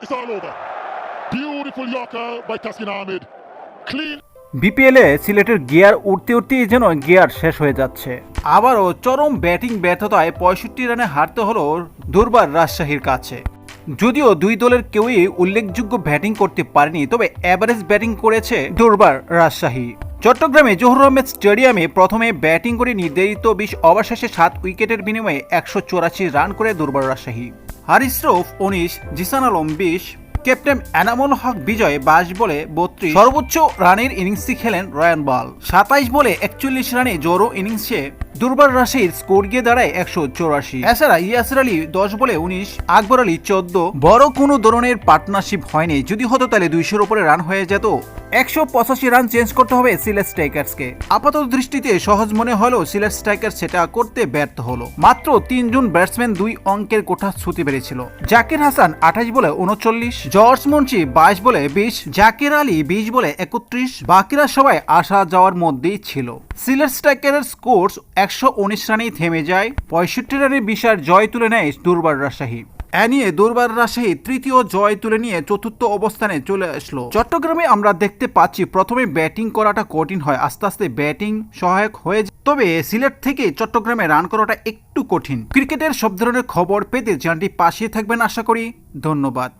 It's all over. Beautiful Yorker by Taskin Ahmed. Clean. বিপিএলে সিলেটের gear উঠতে উঠতেই যেন গিয়ার শেষ হয়ে যাচ্ছে আবারও চরম ব্যাটিং ব্যর্থতায় পঁয়ষট্টি রানে হারতে হলো দুর্বার রাজশাহীর কাছে যদিও দুই দলের কেউই উল্লেখযোগ্য ব্যাটিং করতে পারেনি, তবে অ্যাভারেজ ব্যাটিং করেছে দুর্বার রাজশাহী চট্টগ্রামে জহুর আহমেদ স্টেডিয়ামে প্রথমে ব্যাটিং করে নির্ধারিত বিশ ওভার শেষে সাত উইকেটের বিনিময়ে একশো চুরাশি রান করে দুর্বার রাজশাহী হারিস উনিশ, জিসান আলম বিশ, ক্যাপ্টেন এনামুল হক বিজয় বাইশ বলে বত্রিশ। সর্বোচ্চ রানের ইনিংসটি খেলেন রয়ান বল। সাতাইশ বলে একচল্লিশ রানে জোরো ইনিংসে দুর্বার রাশির স্কোর গিয়ে দাঁড়ায় একশো চৌরাশি। এছাড়া ইয়াসির আলী দশ বলে উনিশ, আকবর আলী চোদ্দ। বড় কোনো ধরনের পার্টনারশিপ হয়নি। যদি হতো তাহলে দুইশোর উপরে রান হয়ে যেত একশো পঁচাশি রান চেঞ্জ করতে হবে সিলেট স্ট্রাইকার্সকে। আপাতত দৃষ্টিতে সহজ মনে হলেও সিলেট স্ট্রাইকার সেটা করতে ব্যর্থ হলো। মাত্র তিনজন ব্যাটসম্যান দুই অঙ্কের কোঠা ছুটি পেরেছিল। জাকির হাসান আঠাশ বলে উনচল্লিশ, জর্জ মুন্সি বাইশ বলে বিশ, জাকির আলী বিশ বলে একত্রিশ, বাকিরা সবাই আসা যাওয়ার মধ্যেই ছিল। সিলেট স্ট্রাইকারের স্কোর একশো উনিশ রানেই থেমে যায়, পঁয়ষট্টি রানে বিশার জয় তুলে নেয় দুর্বার রাজশাহী। এ নিয়ে দুর্বার রাজশাহী তৃতীয় জয় তুলে নিয়ে চতুর্থ অবস্থানে চলে আসলো। চট্টগ্রামে আমরা দেখতে পাচ্ছি প্রথমে ব্যাটিং করাটা কঠিন হয়, আস্তে আস্তে ব্যাটিং সহায়ক হয়ে যায়। তবে সিলেট থেকে চট্টগ্রামে রান করাটা একটু কঠিন। ক্রিকেটের সব ধরনের খবর পেতে চ্যানেলটি পাশে থাকবেন আশা করি। ধন্যবাদ।